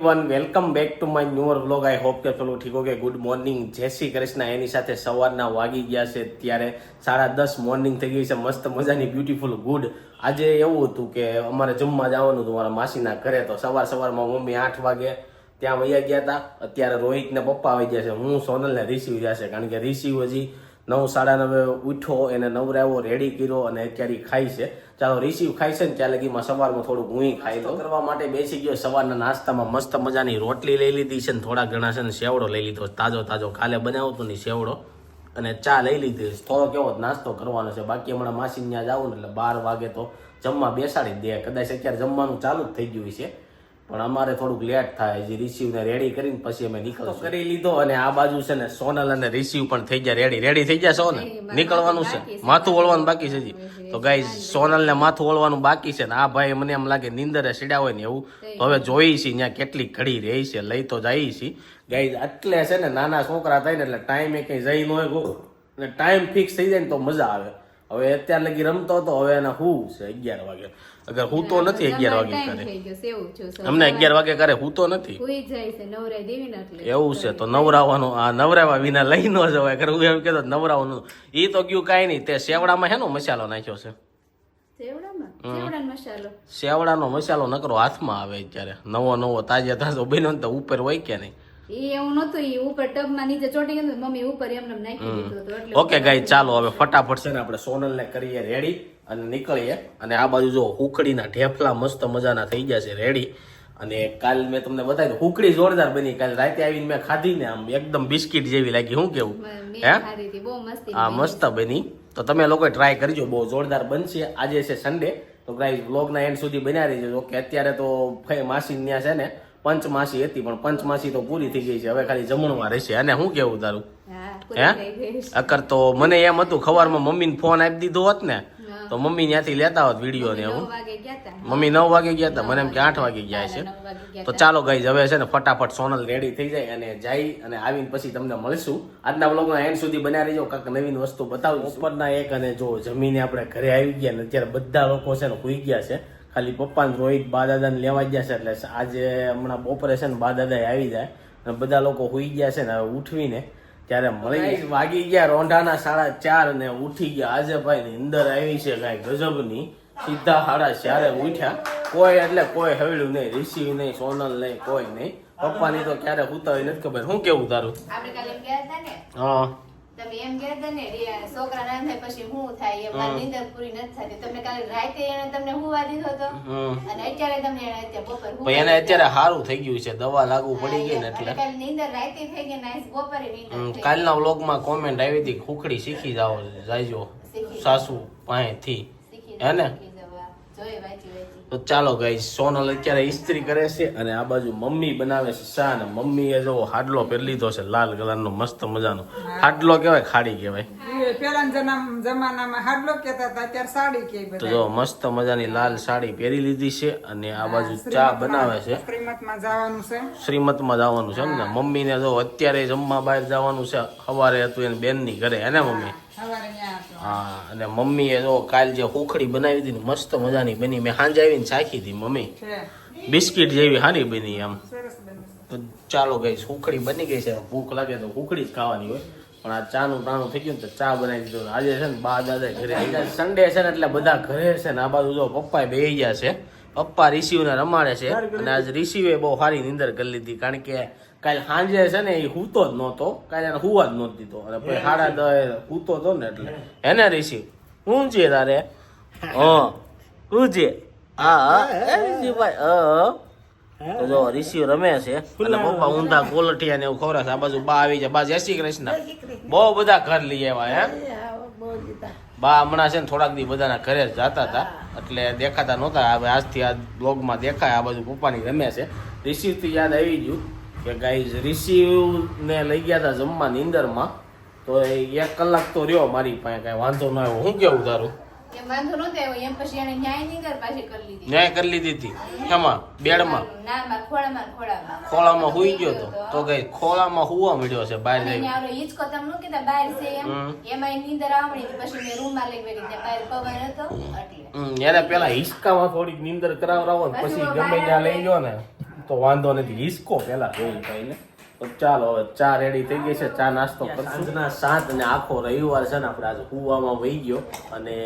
One welcome back to my newer vlog I hope કે પેલું ઠીક ઓકે ગુડ મોર્નિંગ જય શ્રી કૃષ્ણ. એની સાથે સવારના વાગી ગયા છે ત્યારે સાડા દસ મોર્નિંગ થઈ ગઈ છે. મસ્ત મજાની બ્યુટીફુલ ગુડ આજે એવું હતું કે અમારે જમવા જવાનું હતું મારા માસીના ઘરે. તો સવાર સવારમાં મમ્મી આઠ વાગે ત્યાં વૈયા ગયા હતા. અત્યારે રોહિતને પપ્પા આવી ગયા છે. હું સોનલને રિસીવ ગયા છે. કારણ કે રિસીવ હજી નવ સાડા નવે ઉઠ્યો એને નવરાવો રેડી કર્યો અને અત્યારે ખાય છે. ચાલો રિસીવ ખાય છે ને ત્યાં લગીમાં સવારમાં થોડુંક હું ખાઈ લઉં કરવા માટે બેસી ગયો સવારના નાસ્તામાં મસ્ત મજાની રોટલી લઈ લીધી છે ને થોડા ઘણા છે ને સેવડો લઈ લીધો તાજો તાજો કાલે બનાવતો ને સેવડો અને ચા લઈ લીધી. થોડો કેવો નાસ્તો કરવાનો છે. બાકી હમણાં માસી ત્યાં જાવું ને એટલે બાર વાગે તો જમવા બેસાડી દે. કદાચ અત્યારે જમવાનું ચાલુ જ થઈ ગયું છે. પણ અમારે થોડુંક લેટ થાય. હજી રિસીવને રેડી કરીને પછી અમે નીકળો કરી લીધો અને આ બાજુ છે ને સોનલ અને રિસીવ પણ થઈ ગયા રેડી રેડી થઈ ગયા છો ને નીકળવાનું છે? માથું વળવાનું બાકી છે હજી? તો ગાઈ સોનલ ને માથું વળવાનું બાકી છે ને આ ભાઈ મને એમ લાગે નીંદરે સીડ્યા હોય ને એવું. તો હવે જોઈ છે ત્યાં કેટલી ઘડી રહી છે. લઈ તો જઈ છે. ગાઈ એટલે છે ને નાના છોકરા થાય ને એટલે ટાઈમે કઈ જઈ ન હોય ગો. અને ટાઈમ ફિક્સ થઈ જાય ને તો મજા આવે. હવે અત્યાર લગી રમતો હતો હવે એને હું છે અગિયાર વાગે. અગર હું તો નથી અગિયાર વાગે કરે. અમને અગિયાર વાગે કરે હું તો નથી. એવું છે તો નવરાવાનું આ નવરાવા વિના લઈ ન જવાય. અગર હું એમ કહેતો નવરાવાનું ઈ તો ગયું કાંઈ નહીં તે સેવડામાં હેનો મસાલો નાખ્યો છે. સેવડાનો મસાલો? નકરો હાથમાં આવે અત્યારે. નવો નવો તાજે તાજો બન્યો તો ઉપર હોય કે નહીં. એ એવું નતું એ ઉપર ટબમાં નીચે ચોટી ગયું મમ્મી ઉપર એમને એમ નાખી દીધું હતું એટલે ઓકે ગાઈ ચાલો હવે ફટાફટ છે ને આપણે સોનલને કરીએ રેડી અને નીકળીએ. અને આ બાજુ જો હુકડીના ઢેફલા મસ્ત મજાના થઈ ગયા છે રેડી અને કાલ મેં તમને બતાવ્યું હુકડી જોરદાર બની. કાલ રાતે આવીને મેં ખાધી ને આમ એકદમ બિસ્કિટ જેવી લાગી. શું કેવું? હે? બહુ મસ્તી બની. તો તમે લોકો ટ્રાય કરજો બહુ જોરદાર બનશે. આજે છે સન્ડે તો ગાઈઝ બ્લોગના એન્ડ સુધી બનાવી રહીજો. કે અત્યારે તો માસી ત્યાં છે ને પંચમાસી હતી પણ પંચમાસી તો પૂરી થઈ ગઈ છે. હવે ખાલી જમણમાં રહેશે. અને શું કેવું તારું? હા હે? પૂરી થઈ ગઈ અકર તો મને એમ હતું ખવારમાં મમ્મીને ફોન આપી દીધો હોત ને તો મમ્મી ત્યાંથી લેતા હોત વીડિયો ને હું મમ્મી નવ વાગે ગયા હતા મને એમ કે આઠ વાગે ગયા છે. તો ચાલો ગઈ હવે છે ને ફટાફટ સોનલ રેડી થઈ જાય અને જઈ અને આવીને પછી તમને મળશું. આજના બ્લોગના એન્ડ સુધી બન્યા રહીજો. કાંક નવીન વસ્તુ બતાવું ઉપરના એક અને જો જમીને આપણે ઘરે આવી ગયા ને અત્યારે બધા લોકો છે ને સુઈ ગયા છે. ખાલી પપ્પાને રોહિત બા દાદાને લેવા ગયા છે એટલે આજે હમણાં બપોરે છે ને બા દાદા આવી જાય. અને બધા લોકો સુઈ ગયા છે ને હવે ઉઠવીને ત્યારે મળી વાગી ગયા રોંઢાના સાડા ચાર ને ઉઠી ગયા. આજે ભાઈ ની અંદર આવી છે કાંઈ ગજબની. સીધા સાડા ચારે ઉઠ્યા. કોઈ એટલે કોઈ હવેલું નહીં રિસીવ નહીં સોનલ નહીં કોઈ નહીં. પપ્પાની તો ક્યારે હુતા હોય નથી ખબર. હું કેવું તારું? આપણે કાલે એમ ગયા હતા ને? હા. તમે એમ ગયા હતા ને છોકરા ના થાય પછી હું થાય એમ મારી નીંદર પૂરી નથી થતી. તમને કાલે રાતે એને તમને હુવા દીધો હતો? અને અત્યારે તમને એને અત્યારે બપોર ભાઈ એને અત્યારે સારું થઈ ગયું છે દવા લાગુ પડી ગઈ ને એટલે. કાલે નીંદર રાતે થઈ ગઈ નાઈસ બપોરે નીંદર કાલના વ્લોગમાં કોમેન્ટ આવી હતી ખુખડી શીખી જાઓ જાયજો સાસુ પાસેથી થી હે ને? તો ચાલો ગાઈ સોનલ અત્યારે ઇસ્ત્રી કરે છે અને આ બાજુ મમ્મી બનાવે છે ચા ને મમ્મીએ જો હાડલો પહેરી લીધો છે લાલ કલરનો મસ્ત મજાનો. હાડલો કહેવાય ખાડી કહેવાય એ પેલાના જનામ- જમાનામાં હાડલો કહેતા હતા અત્યારે સાડી કે તો જો મસ્ત મજાની લાલ સાડી પહેરી લીધી છે અને આ બાજુ ચા બનાવે છે. શ્રીમતમાં જવાનું છે. શ્રીમતમાં જવાનું છે એમ ને? મમ્મીને જો અત્યારે જમવા બહાર જવાનું છે સવારે હતું એને બેનની ઘરે હે ને મમ્મી? સવારે ત્યાં હતો હા અને મમ્મીએ જો કાલ જે હુખડી બનાવી હતી ને મસ્ત મજાની બની. મેં સાંજે આવીને ચાખી હતી મમ્મી. બિસ્કિટ જેવી સારી બની એમ. તો ચાલો ગઈ સુખડી બની ગઈ છે. ભૂખ લાગે તો સુખડી જ ખાવાની હોય. પણ આ ચાનું ટાણું થઈ ગયું ને તો ચા બનાવી દીધું. આજે છે ને બા દાદા ઘરે સન્ડે છે ને એટલે બધા ઘરે છે ને. આ બાજુ જો પપ્પા બે ગયા છે. પપ્પા રિસીવને રમાડે છે. અને આજ રિસીવે બહુ સારી નીંદર કરી લીધી. કારણ કે કાલ સાંજે છે ને એ હૂતો જ નહોતો કાલે એને હુવા જ નહોતો દીધો. અને પછી સાડા દસ હૂતો હતો ને એટલે. એને રિસીવ શું છે તારે? હા શું છે હા રિસીવભાઈ હા તો જો રિસીવ રમે છે. અને પપ્પા ઊંધા કોલઠિયા ને એવું ખવડાવે છે. આ બાજુ બા આવી જાય. બા જય શ્રી કૃષ્ણ. બહુ બધા ઘર લઈ આવ્યા હે બા હમણાં છે ને થોડાક દી બધાના ઘરે જ જતા હતા. એટલે દેખાતા નહોતા. હવે આજથી આ બ્લોગમાં દેખાય. આ બાજુ પપ્પાની રમે છે. રિસીવથી યાદ આવી ગયું. કે ગાઈઝ રિસીવ ને લઈ ગયા હતા જમવા નીંદરમાં તો એ એક કલાક તો રહ્યો મારી પાસે કઈ વાંધો ન આવ્યો. હું કેવું તારું? ન્યાય કરી લીધી. હતી? એમાં બેડમાં? ખોળામાં હુઈ ગયો તો? તો ગઈ ખોળામાં હુવા મળ્યો છે બહાર જઈ હિંચકો તમે નો કીધા બહાર છે એમાં. નીંદર આવડી પછી મેં રૂમમાં લઈ ગઈ બહાર પવન હતો એટલે. એને પેલા હિસ્કામાં થોડીક નીંદર કરાવરાવો ને પછી ગમે ત્યાં લઈ ગયો ને. તો વાંધો નથી. હિસકો પેલા. જોઈ ભાઈને તો ચાલો હવે ચા રેડી થઈ ગઈ છે. ચા નાસ્તો કરશું. સાંજના સાત અને આખો રવિવાર છે ને આપણે આજે કુવામાં વહી ગયો અને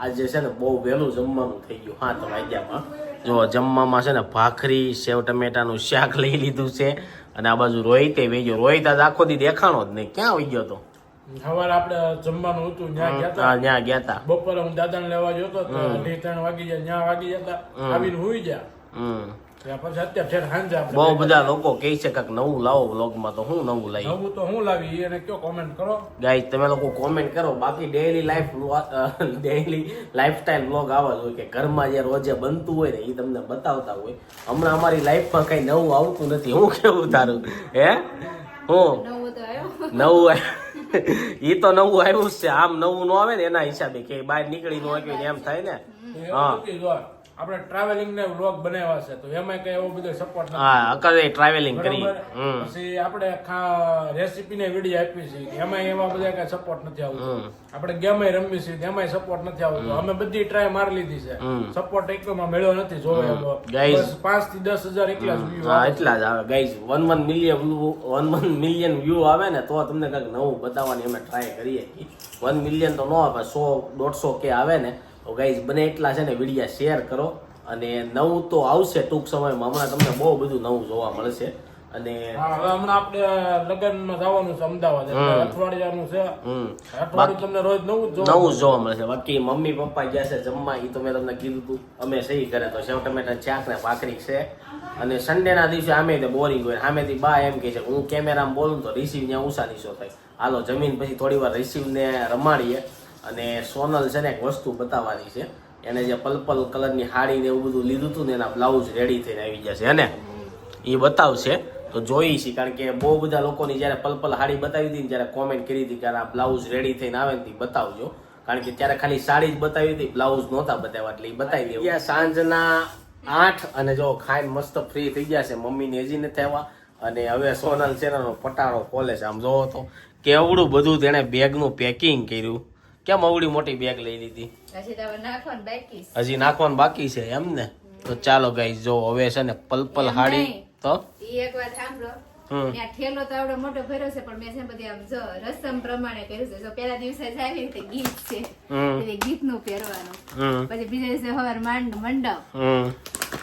આજે છે ને બહુ વહેલું જમવાનું થઈ ગયું. હા તો વાગ્યામાં જો જમવામાં છે ને ભાખરી સેવ ટમેટાનું શાક લઈ લીધું છે અને આ બાજુ રોહિતે વહી ગયો. રોહિત આજ આખો દી દેખાણો જ નહીં. ક્યાં વહી ગયો તો? સવારે આપણે જમવાનું હતું ત્યાં ગયા હતા. ત્યાં ગયા હતા. બપોરે હું દાદાને લેવા ગયો હતો તો ત્રણ વાગી જાય ત્યાં વાગી જતા આવીને હુઈ ગયા. હમ. બહુ બધા લોકો કહે છે કે નવું લાવો વ્લોગમાં તો હું નવું લાવી નવું તો હું લાવી એને કયો કોમેન્ટ કરો? ગાઈસ તમે લોકો કોમેન્ટ કરો. બાકી daily life daily lifestyle vlog આવા જ હોય કે ઘરમાં જે રોજે બનતું હોય ને એ તમને બતાવતા હોય. હમણાં અમારી લાઈફમાં કઈ નવું આવતું નથી. હું કેવું તારું હે? હું? નવું એ નવું આવ- ઈ તો નવું આવ્યું જ છે. આમ નવું ન આવે ને એના હિસાબે કે બહાર નીકળી ન હોય એમ થાય ને? જો આપણે ટ્રાવેલિંગ ને વ્લોગ બનાવ્યા છે તો એમાં કઈ એવો બધો સપોર્ટ હા અકરે ટ્રાવેલિંગ કરી. પછી આપણે રેસીપી ને વીડિયો આપી છે એમાં એવા બધા કઈ સપોર્ટ નથી આવતો. આપણે ગેમ રમી છે એમાંય સપોર્ટ નથી આવતો. અમે બધી ટ્રાય મારી લીધી છે. સપોર્ટ એકમાં મેળ્યો નથી જોવે ગાઈઝ. પાંચથી દસ હજાર એકલા જ વ્યૂ આવે. એટલા જ આવે. Guys one one million one one million view આવે ને તો તમને કંઈક નવું બતાવવાની અમે ટ્રાય કરીએ. વન મિલિયન તો ન આવે સો દોઢસો કે આવે ને તો ગાઈઝ બને એટલા છે ને વિડીયા શેર કરો. અને નવું તો આવશે ટૂંક સમયમાં. હમણાં તમને બહુ બધું નવું જોવા મળશે. અને હવે હમણાં આપણે લગ્નમાં જવાનું છે અમદાવાદ અઠવાડિયાનું છે. અઠવાડિયું તમને રોજ નવું નવું જોવા મળશે. બાકી મમ્મી પપ્પા ગયા છે જમવા એ તો મેં તમને કીધું હતું અમે સહી કરે તો સેવ ટમેટા ચાક ને ભાખરી છે. અને સન્ડેના દિવસે આમે તે બોરિંગ હોય. સામેથી બા એમ કહે છે હું કેમેરામાં બોલું તો રિસીવ ત્યાં ઊંચા નિશો થાય. હાલો જમીન પછી થોડી વાર રિસીવને રમાડીએ. અને સોનલ છે ને એક વસ્તુ બતાવવાની છે. એને જે પલપલ કલરની હાડી ને એવું બધું લીધું હતું ને એના બ્લાઉઝ રેડી થઈને આવી જશે હે ને? એ બતાવશે. તો જોઈ છે, કારણ કે બહુ બધા લોકોની જ્યારે પલપલ હાડી બતાવી હતી ને જ્યારે કોમેન્ટ કરી હતી કે આ બ્લાઉઝ રેડી થઈને આવે ને તે, બતાવજો. કારણ કે ત્યારે ખાલી સાડી જ બતાવી હતી બ્લાઉઝ નહોતા બતાવ્યા, એટલે એ બતાવી દેવું. સાંજના આઠ અને જો ખાઈને મસ્ત ફ્રી થઈ ગયા છે, મમ્મીને હજી નથી આવ્યા. અને હવે સોનલ છે ને પટારો ખોલે છે. આમ જોવો તો કેવડું બધું તેણે બેગનું પેકિંગ કર્યું. કેમ અવડી મોટી બેગ લઈ લીધી? હજી નાખવાનું બાકી છે. એમ ને? તો ચાલો ગાઈસ જો હવે છે ને પલપલ હાડી તો? એક વાત સાંભળો. ઠેલો તો આવડો મોટો ભર્યો છે પણ મેં છે બધી આમ જો રસમ પ્રમાણે કર્યું છે. જો પેલા દિવસે જ આવી રીતે ગીત છે હમ. ગીતનું પહેરવાનું. પછી બીજા દિવસે સવાર માંડ મંડપ.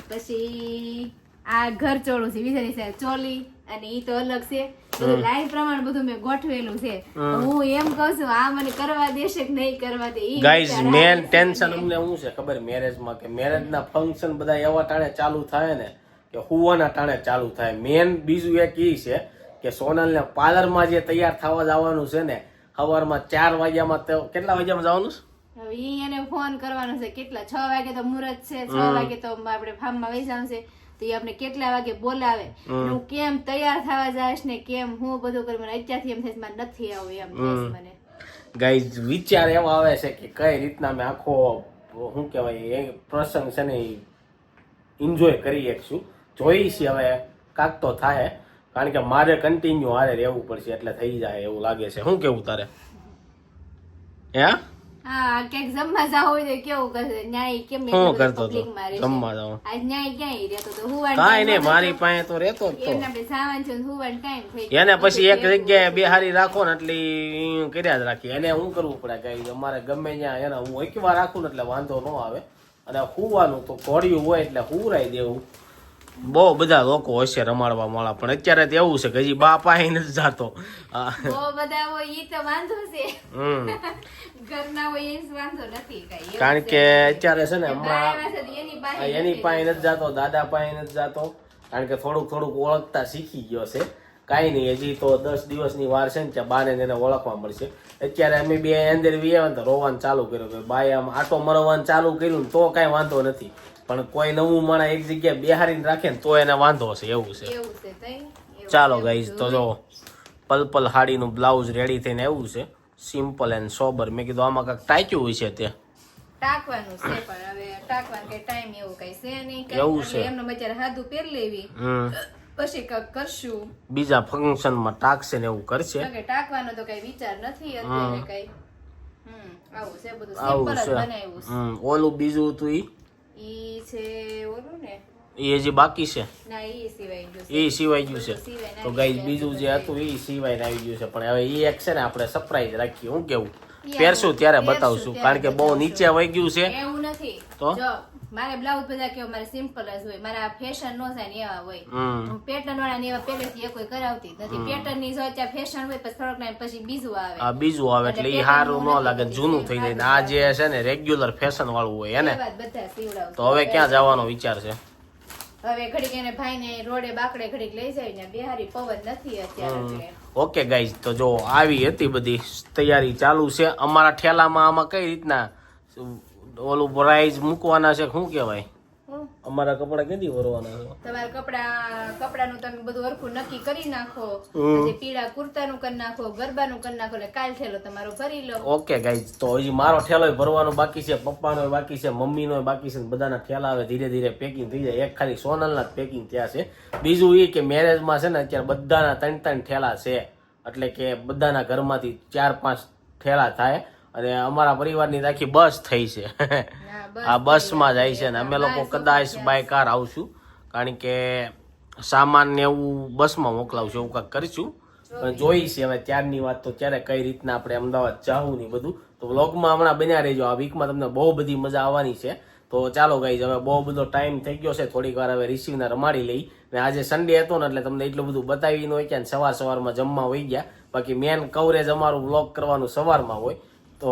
પછી આ ઘર ચોળું છે બીજા દિવસે ચોલી અને ઈ તો અલગ છે. બધું પ્રમાણે બધું મેં ગોઠવેલું છે. હું. એમ કહું છું આ મને કરવા દેશે કે નહીં કરવા દે ગાઈઝ મેન ટેન્શન અમને શું છે ખબર મેરેજમાં કે મેરેજના ફંક્શન બધા એવા ટાણે ચાલુ થાય ને કે હુવાના ટાણે ચાલુ થાય. મેન બીજું એક ઈ છે કે સોનલને પાર્લરમાં જે તૈયાર થવા જવાનું છે ને સવારમાં ચાર વાગ્યામાં કેટલા વાગ્યામાં જવાનું છે? હવે એને ફોન કરવાનો છે. કેટલા? છ વાગે તો મુહૂર્ત છે છ વાગે તો આપણે ફાર્મમાં માં જવાનું છે. તો એ આપણે કેટલા વાગે બોલાવે? હું કેમ તૈયાર થવા જાશ ને કેમ હું બધું કરું? મને અત્યારથી એમ થાય મારે નથી આવું એમ થાય મને. ગાઈઝ વિચાર એવો આવે છે કે કઈ રીતના મેં આખો શું કહેવાય એ પ્રસંગ છે ને એન્જોય કરી શકશું જોઈ છે હવે કાંક તો થાય કારણ કે મારે કન્ટિન્યુ હારે રહેવું પડશે એટલે થઈ જાય એવું લાગે છે. શું કેવું તારે? હે? હા ક્યાંક જમવા જાવ હોય કેવું કરશે? ન્યાય કેમ શું કરતો હતો? જમવા જાઉં આજ ન્યાય ક્યાંય રહેતો તો હુવાનો કાંઈ નહીં મારી પાસે તો રહેતો જ એમને તો સાવન છે ને હુવાનો થઈ એને પછી એક જગ્યાએ બેહારી રાખો ને એટલે કર્યા જ રાખી એને શું કરવું પડે કે અમારે ગમે ત્યાં એને હું એક વાર રાખું ને એટલે વાંધો ન આવે. અને હુવાનું તો ઘોડિયું હોય એટલે હુરાઈ દેવું. બહુ બધા લોકો હશે રમાડવા વાળા પણ અત્યારે તો એવું છે કે હજી બા પાસે નથી જાતો. બહુ બધા હોય ઈ તો વાંધો છે. હમ. ઘરના હોય એ વાંધો નથી કાંઈ. કારણ કે અત્યારે છે ને હમણાં એની પાસે નથી. જાતો દાદા પાસે નથી જાતો. કારણ કે થોડુંક થોડુંક ઓળખતા શીખી ગયો છે. કાંઈ નહીં હજી તો દસ દિવસની વાર છે ને ત્યાં બાને એને ઓળખવા મળશે. અત્યારે અમે બે અંદર વ્યાયા તો રોવાનું ચાલુ કર્યું. કે બાય આમ આટો મરવાનું ચાલુ કર્યું ને તો કાંઈ વાંધો નથી. પણ કોઈ નવું માણસ એક જગ્યાએ બેહારીને રાખે ને તો એને વાંધો હશે એવું છે. એવું છે ચાલો. ગાઈઝ તો જો પલપલ હાડીનું બ્લાઉઝ રેડી થઈને આવ્યું છે. સિમ્પલ એન્ડ સોબર મેં કીધું આમાં કાંઈક ટાંક્યું હોય છે તે. ટાંકવાનું છે પણ હવે ટાંકવાનું કઈ ટાઈમ એવું કઈ છે નહીં. એવું છે. એમને બચારા હાથું પહેર લેવી. પછી કંઈક કરશું. બીજા ફંક્શનમાં ટાકશે ને એવું કરશે. તો કે ટાંકવાનો તો કઈ વિચાર નથી અત્યારે કઈ. આવું છે બધું સિમ્પલ જ બનાવ્યું છે. ઓલું બીજું હતું ઈ? ઈ છે ઓલું ને એ જે બાકી છે એ સિવાય ગયું છે. તો ગાઈ બીજું જે હતું એ સિવાય આવી ગયું છે. પણ હવે એ એક છે ને આપણે સરપ્રાઈઝ રાખીએ. હું કેવું? પહેરશું ત્યારે બતાવશું કારણ કે બહુ નીચે વહી ગયું છે. એવું નથી. તો? મારે બ્લાઉઝ બધા કેવા મારે સિમ્પલ જ હોય. મારા ફેશન નો થાય ને એવા હોય. હું પેટર્ન વાળા ને એવા પહેલેથી એ કોઈ કરાવતી. નથી પેટર્નની જો ત્યાં ફેશન હોય પછી થોડોક ટાઈમ પછી બીજું આવે. આ બીજું આવે એટલે એ સારું ન લાગે જૂનું થઈ જાય ને આ જે છે ને રેગ્યુલર ફેશન વાળું હોય એને બધા સીવડાવું તો હવે ક્યાં જવાનો વિચાર છે? હવે ઘડીક એને ભાઈ ને રોડે બાકડે ઘડીક લઈ જાય ને બિહારી પવન નથી અત્યારે ઓકે ગાઈઝ તો જો આવી હતી બધી તૈયારી ચાલુ છે. અમારા ઠેલામાં આમાં કઈ રીતના ઓલું પ્રાઇઝ મૂકવાના છે શું કહેવાય? અમારા કપડા કેદી ભરવાના છે? તમારા કપડા કપડાનું તમે બધું હરખું નક્કી કરી નાખો. પછી પીળા કુર્તાનું કરી નાખો ગરબાનું કરી નાખો એટલે કાલ થેલો તમારો ભરી લો. ઓકે ગાઈઝ તો હજી મારો થેલો ભરવાનો બાકી છે પપ્પાનો બાકી છે મમ્મીનો બાકી છે ને બધાના થેલા આવે ધીરે ધીરે પેકિંગ થઈ જાય. એક ખાલી સોનલના જ પેકિંગ થયા છે. બીજું એ કે મેરેજમાં છે ને અત્યારે બધાના ત્રણ ત્રણ ઠેલા છે. એટલે કે બધાના ઘરમાંથી ચાર પાંચ ઠેલા થાય. અને અમારા પરિવારની આખી બસ થઈ છે. આ બસમાં જાય છે ને અમે લોકો કદાચ બાય કાર આવશું. કારણ કે સામાન ને એવું બસમાં મોકલાવશું એવું કાંઈક કરીશું. પણ જોઈ છે હવે ત્યારની વાત તો ત્યારે કઈ રીતના આપણે અમદાવાદ જાવું ને બધું. તો વ્લોગમાં હમણાં બન્યા રહેજો. આ વીકમાં તમને બહુ બધી મજા આવવાની છે. તો ચાલો ગાઈઝ હવે બહુ બધો ટાઈમ થઈ ગયો છે. થોડીક વાર હવે રિસીવને રમાડી લઈ. ને આજે સન્ડે હતો ને એટલે તમને એટલું બધું બતાવી ન હોય કે સવાર સવારમાં જમવા હોઈ ગયા. બાકી મેન કવરેજ અમારું બ્લોગ કરવાનું સવારમાં હોય. તો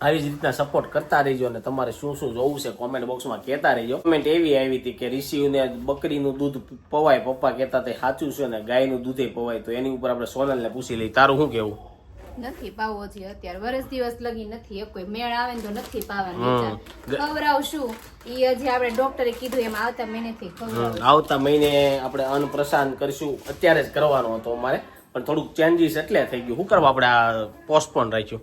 આવી જ રીતના સપોર્ટ કરતા રહેજો અને તમારે શું શું જોવું છે કોમેન્ટ બોક્સમાં કહેતા રહેજો. કોમેન્ટ એવી આવી હતી કે ઋષિને બકરીનું દૂધ પવાય પપ્પા કહેતા તે સાચું છે અને ગાયનું દૂધે પવાય. તો એની ઉપર આપણે સોનલને પૂછી લઈ તારું શું કેવું? નથી પાવો છે અત્યારે વરસ દિવસ લગી નથી એક કોઈ મેળ આવે ને તો નથી પાવાનું ખવડાવશું ઈ હજી આપણે ડોક્ટરે કીધું એમ આવતા મહિનેથી ખવડાવશું આવતા મહિને આપણે અન્નપ્રસાન કરીશું અત્યારે જ કરવાનો હતો અમારે. પણ થોડુંક ચેન્જીસ એટલે થઈ ગયું. શું કરવા આપણે આ પોસ્ટપોન રાખ્યું?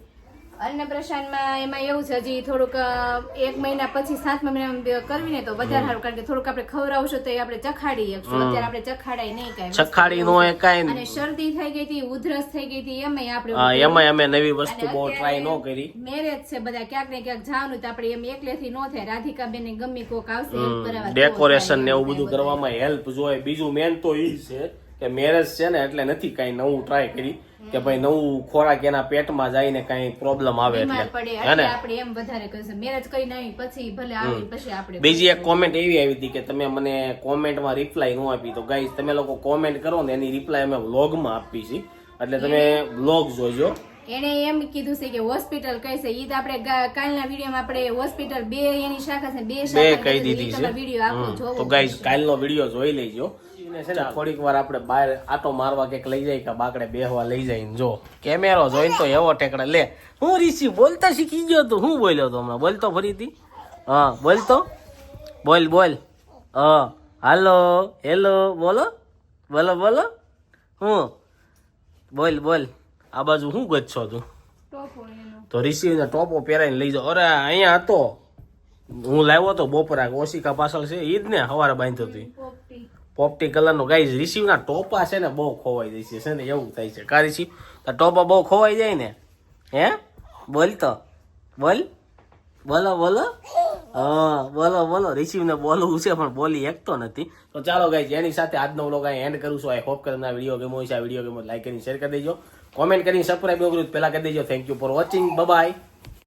અન્નપ્રાશનમાં એમાં એવું છે હજી થોડુંક એક મહિના પછી સાતમા મહિના કરવી ને તો વધારે સારું કારણ કે થોડુંક આપણે ખવડાવશું તો એ આપણે ચખાડી શકશું અત્યારે આપણે ચખાડાય નહીં કાંઈ ચખાડી નો એ કાંઈ અને શરદી થઈ ગઈ હતી ઉધરસ થઈ ગઈ હતી એમાંય આપણે એમાં અમે નવી વસ્તુ બહુ ટ્રાય ન કરી. મેરેજ છે બધા ક્યાંક ને ક્યાંક જવાનું તો આપણે એમ એકલેથી નો થાય. રાધિકા બેન ગમે કોક આવશે ડેકોરેશન ને એવું બધું કરવામાં હેલ્પ જોઈએ બીજું મેન તો ઈ છે કે મેરેજ છે ને એટલે નથી કઈ નવું ટ્રાય કરી. કે ભાઈ નવું ખોરાક એના પેટમાં જઈને કઈ પ્રોબ્લેમ આવે એટલે. ને? આપણે એમ વધારે કરીશું મેરેજ કરીને આવી પછી ભલે આવી પછી આપણે બીજી એક કોમેન્ટ એવી આવી હતી કે તમે મને કોમેન્ટમાં રિપ્લાય ન આપી. તો ગાઈઝ તમે લોકો કોમેન્ટ કરો ને એની રિપ્લાય અમે વ્લોગમાં આપી છે. એટલે તમે વ્લોગ જોજો. એને એમ કીધું છે કે હોસ્પિટલ કઈ છે ઈ તો આપણે કાલના વિડીયોમાં આપણે હોસ્પિટલ બે એની શાખા છે બે બે શાખા કહી દીધી છે. વીડિયો આપો જોવો તો ગાઈસ કાલનો વીડિયો જોઈ લેજો. એને છે ને થોડીક વાર આપણે બહાર આટો મારવા કંઈક લઈ જાય કે બાકડે બેહવા લઈ જાય જો. કેમેરો જોઈને તો એવો ટેકડે. લે, હું ઋષિ, બોલતા શીખી ગયો તો. હું બોલ્યો તો હમણાં? બોલતો ફરીથી હા, બોલતો? બોલ બોલ. હા. હાલો, હેલો, બોલો. બોલો બોલો. હું? બોલ બોલ. આ બાજુ શું ગચ્છો તું. તો રિસીવને ટોપો પહેરાઈને લઈ જાઓ. અરે, અહીંયા હતો. હું લાવ્યો તો બપોરા. ઓશિકા પાછળ છે. ઈ જ ને સવારે બાંધ્યો હતી પોપટી. કલરનો ગાઈઝ રિસીવના ટોપા છે ને બહુ ખોવાઈ જાય છે ને એવું થાય છે. કા રિસીવ તો ટોપા બહુ ખોવાઈ જાય ને? હે? બોલ તો. બોલ? બોલો બોલો. હા, બોલો બોલો. રિસીવને બોલવું છે, પણ બોલી એકતો નથી. તો ચાલો ગાઈઝ, એની સાથે આજનો વ્લોગ અહીં એન્ડ કરું છું. આઈ હોપ કરીને આ વીડિયો ગેમો છે આ વીડિયો ગમ્યો લાઈક કરીને શેર કરી દેજો. કોમેન્ટ કરીને સબસ્ક્રાઈબ તો કરી દેજો. Thank you for watching bye